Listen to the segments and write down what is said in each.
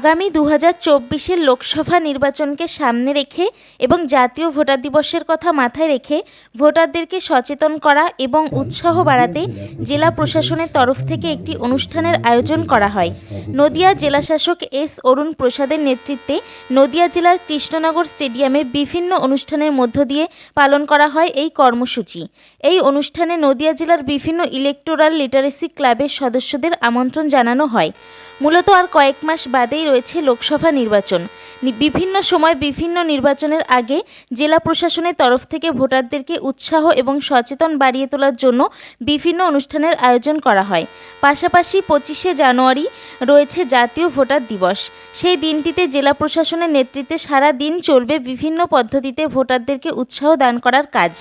আগামী দু হাজার চব্বিশের লোকসভা নির্বাচনকে সামনে রেখে এবং জাতীয় ভোটার দিবসের কথা মাথায় রেখে ভোটারদেরকে সচেতন করা এবং উৎসাহ বাড়াতে জেলা প্রশাসনের তরফ থেকে একটি অনুষ্ঠানের আয়োজন করা হয়। নদিয়া জেলাশাসক এস অরুণ প্রসাদের নেতৃত্বে নদিয়া জেলার কৃষ্ণনগর স্টেডিয়ামে বিভিন্ন অনুষ্ঠানের মধ্য দিয়ে পালন করা হয় এই কর্মসূচি। এই অনুষ্ঠানে নদিয়া জেলার বিভিন্ন ইলেকটোরাল লিটারেসি ক্লাবের সদস্যদের আমন্ত্রণ জানানো হয়। মূলত আর কয়েক মাস বাদেই রয়েছে লোকসভা নির্বাচন। বিভিন্ন সময় বিভিন্ন নির্বাচনের আগে জেলা প্রশাসনের তরফ থেকে ভোটারদেরকে উৎসাহ এবং সচেতন বাড়িয়ে তোলার জন্য বিভিন্ন অনুষ্ঠানের আয়োজন করা হয়। পাশাপাশি পঁচিশে জানুয়ারি রয়েছে জাতীয় ভোটার দিবস। সেই দিনটিতে জেলা প্রশাসনের নেতৃত্বে সারা দিন চলবে বিভিন্ন পদ্ধতিতে ভোটারদেরকে উৎসাহ দান করার কাজ।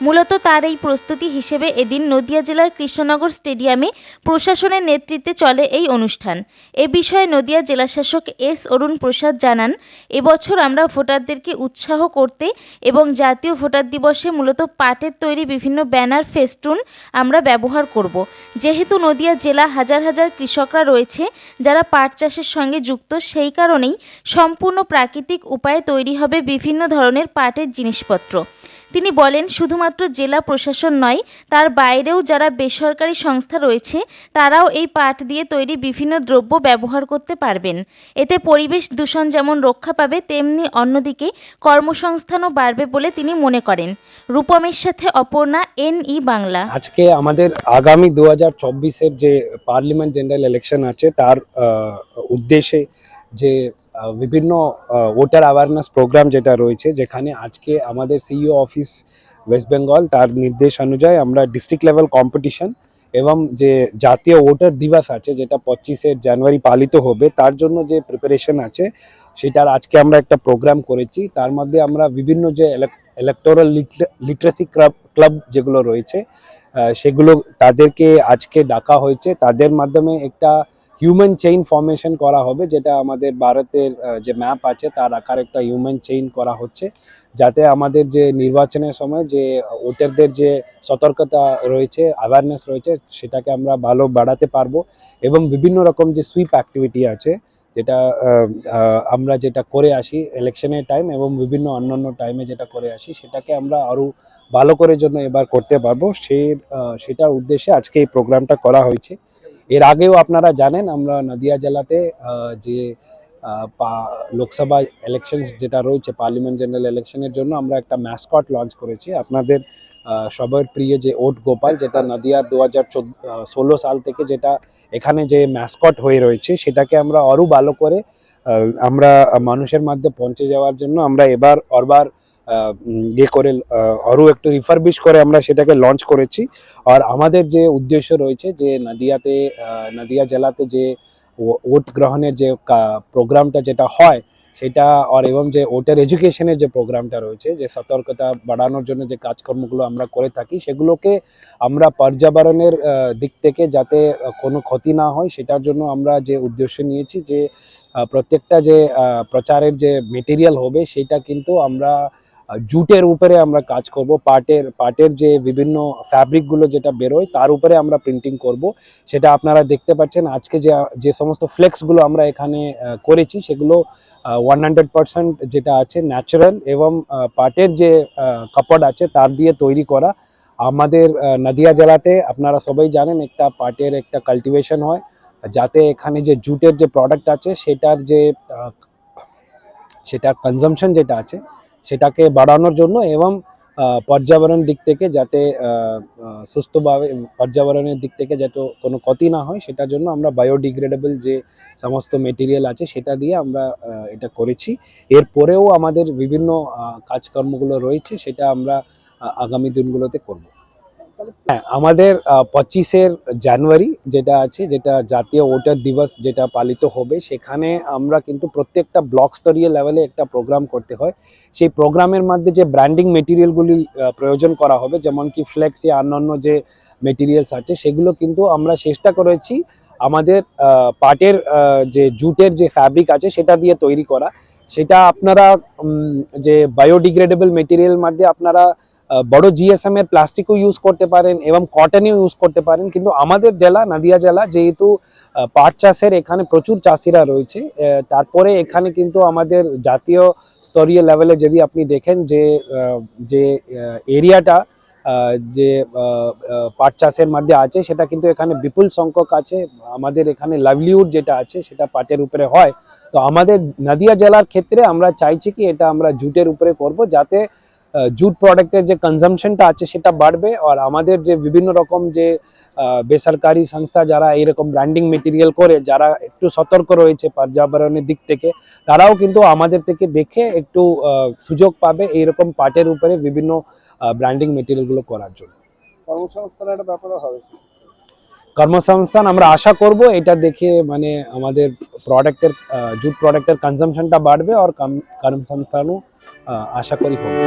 মূলত তার এই প্রস্তুতি হিসেবে এদিন নদিয়া জেলার কৃষ্ণনগর স্টেডিয়ামে প্রশাসনের নেতৃত্বে চলে এই অনুষ্ঠান। এ বিষয়ে নদিয়া জেলাশাসক এস অরুণ প্রসাদ জানান, এবছর আমরা ভোটারদেরকে উৎসাহ করতে এবং জাতীয় ভোটার দিবসে মূলত পাটের তৈরি বিভিন্ন ব্যানার ফেস্টুন আমরা ব্যবহার করব। যেহেতু নদিয়া জেলা হাজার হাজার কৃষকরা রয়েছে, যারা পাট চাষের সঙ্গে যুক্ত, সেই কারণেই সম্পূর্ণ প্রাকৃতিক উপায়ে তৈরি হবে বিভিন্ন ধরনের পাটের জিনিসপত্র। তিনি বলেন, শুধুমাত্র জেলা প্রশাসন নয়, তার বাইরেও যারা বেসরকারি সংস্থা রয়েছে, তারাও এই পাট দিয়ে তৈরি বিভিন্ন দ্রব্য ব্যবহার করতে পারবেন। এতে পরিবেশ দূষণ যেমন রক্ষা পাবে, তেমনি অন্যদিকে কর্মসংস্থানও বাড়বে বলে তিনি মনে করেন। রূপমের সাথে অপর্ণা এন ই বাংলা। আজকে আমাদের আগামী দু হাজার চব্বিশের যে পার্লামেন্ট জেনারেল ইলেকশন আছে, তার উদ্দেশ্যে যে বিভিন্ন ভোটার অ্যাওয়ারনেস প্রোগ্রাম যেটা রয়েছে, যেখানে আজকে আমাদের সিইও অফিস ওয়েস্ট বেঙ্গল তার নির্দেশ অনুযায়ী আমরা ডিস্ট্রিক্ট লেভেল কম্পিটিশন এবং যে জাতীয় ভোটার দিবস আছে, যেটা পঁচিশে জানুয়ারি পালিত হবে, তার জন্য যে প্রিপারেশন আছে, সেটার আজকে আমরা একটা প্রোগ্রাম করেছি। তার মধ্যে আমরা বিভিন্ন যে ইলেকটোরাল লিটারেসি ক্লাব ক্লাব যেগুলো রয়েছে সেগুলো তাদেরকে আজকে ডাকা হয়েছে। তাদের মাধ্যমে একটা হিউম্যান চেইন ফর্মেশন করা হবে যেটা আমাদের ভারতের যে ম্যাপ আছে তার আকার একটা হিউম্যান চেইন করা হচ্ছে। যাতে আমাদের যে নির্বাচনের সময় যে ভোটারদের যে সতর্কতা রয়েছে অ্যাওয়ারনেস রয়েছে সেটাকে আমরা ভালো বাড়াতে পারব। এবং বিভিন্ন রকম যে সুইপ অ্যাক্টিভিটি আছে যেটা আমরা যেটা করে আসি ইলেকশনের টাইম এবং বিভিন্ন অন্যান্য টাইমে যেটা করে আসি সেটাকে আমরা আরও ভালো করে জন্য এবার করতে পারব। আহ, সেটার উদ্দেশ্যে আজকে এই প্রোগ্রামটা করা হয়েছে। এর আগেও আপনারা জানেন, আমরা নদিয়া জেলাতে যে লোকসভা ইলেকশন যেটা রয়েছে পার্লামেন্ট জেনারেল ইলেকশনের জন্য আমরা একটা ম্যাসকট লঞ্চ করেছি। আপনাদের সবার প্রিয় যে ওট গোপাল, যেটা নদিয়া দু হাজার ষোলো সাল থেকে যেটা এখানে যে ম্যাসকট হয়ে রয়েছে, সেটাকে আমরা আরও ভালো করে আমরা মানুষের মধ্যে পৌঁছে যাওয়ার জন্য আমরা এবার অরবার ইয়ে করে আরও একটু রিফারবিশ করে আমরা সেটাকে লঞ্চ করেছি। আর আমাদের যে উদ্দেশ্য রয়েছে যে নদিয়াতে নদিয়া জেলাতে যে ভোট গ্রহণের যে প্রোগ্রামটা যেটা হয়, সেটা আর এবং যে ভোটার এডুকেশনের যে প্রোগ্রামটা রয়েছে, যে সতর্কতা বাড়ানোর জন্য যে কাজকর্মগুলো আমরা করে থাকি, সেগুলোকে আমরা পর্যাবরণের দিক থেকে যাতে কোনো ক্ষতি না হয়, সেটার জন্য আমরা যে উদ্দেশ্য নিয়েছি যে প্রত্যেকটা যে প্রচারের যে মেটেরিয়াল হবে, সেটা কিন্তু আমরা জুটের উপরে আমরা কাজ করব। পাটের পাটের যে বিভিন্ন ফ্যাব্রিকগুলো যেটা বেরোয়, তার উপরে আমরা প্রিন্টিং করব। সেটা আপনারা দেখতে পাচ্ছেন। আজকে যে যে সমস্ত ফ্লেক্সগুলো আমরা এখানে করেছি, সেগুলো ওয়ান হান্ড্রেড যেটা আছে ন্যাচারাল এবং পাটের যে কাপড় আছে, তার দিয়ে তৈরি করা। আমাদের নদিয়া জেলাতে আপনারা সবাই জানেন, একটা পাটের একটা কাল্টিভেশন হয়। যাতে এখানে যে জুটের যে প্রোডাক্ট আছে, সেটার যে সেটার কনজামশন যেটা আছে সেটাকে বাড়ানোর জন্য এবং পর্যাবরণ দিক থেকে যাতে সুস্থভাবে, পর্যাবরণের দিক থেকে যাতে কোনো ক্ষতি না হয়, সেটার জন্য আমরা বায়োডিগ্রেডেবল যে সমস্ত মেটেরিয়াল আছে, সেটা দিয়ে আমরা এটা করেছি। এরপরেও আমাদের বিভিন্ন কাজকর্মগুলো রয়েছে, সেটা আমরা আগামী দিনগুলোতে করব। হ্যাঁ আমাদের পঁচিশের জানুয়ারি যেটা আছে, যেটা জাতীয় ভোটার দিবস যেটা পালিত হবে, সেখানে আমরা কিন্তু প্রত্যেকটা ব্লক স্তরীয় লেভেলে একটা প্রোগ্রাম করতে হয়। সেই প্রোগ্রামের মধ্যে যে ব্র্যান্ডিং মেটেরিয়ালগুলি প্রয়োজন করা হবে, যেমন কি ফ্লেক্স या অন্যান্য যে মেটেরিয়ালস আছে, সেগুলো কিন্তু আমরা চেষ্টা করেছি আমাদের পাটের যে জুটের যে ফ্যাব্রিক আছে, সেটা দিয়ে তৈরি করা। সেটা আপনারা যে বায়োডিগ্রেডেবল মেটেরিয়াল মধ্যে আপনারা বড় জিএসএম এর প্লাস্টিকও ইউজ করতে পারেন এবং কটনও ইউজ করতে পারেন। কিন্তু আমাদের জেলা, নদিয়া জেলা, যেহেতু পাট চাষের এখানে প্রচুর চাষিরা রয়েছে তারপরে এখানে কিন্তু আমাদের জাতীয় স্তরীয় লেভেলে যদি আপনি দেখেন যে যে এরিয়াটা যে পাট চাষের মধ্যে আছে, সেটা কিন্তু এখানে বিপুল সংখ্যক আছে। আমাদের এখানে লাইভলিহুড যেটা আছে, সেটা পাটের উপরে হয়। তো আমাদের নদিয়া জেলার ক্ষেত্রে আমরা চাইছি কি, এটা আমরা জুটের উপরে করব, যাতে জুট প্রোডাক্টের যে কনজামশনটা আছে সেটা বাড়বে আর আমাদের যে বিভিন্ন রকম যে বেসরকারি সংস্থা যারা এইরকম ব্র্যান্ডিং মেটেরিয়াল করে, যারা একটু সতর্ক রয়েছে পর্যাবরণের দিক থেকে, তারাও কিন্তু আমাদের থেকে দেখে একটু সুযোগ পাবে এইরকম পাটের উপরে বিভিন্ন ব্র্যান্ডিং মেটেরিয়ালগুলো করার জন্য। কর্মসংস্থানের একটা ব্যাপারও হবে। কর্মসংস্থান আমরা আশা করব, এটা দেখে মানে আমাদের প্রোডাক্টের জুট প্রোডাক্টের কনজামশনটা বাড়বে, আর কর্মসংস্থানও আশা করি হবে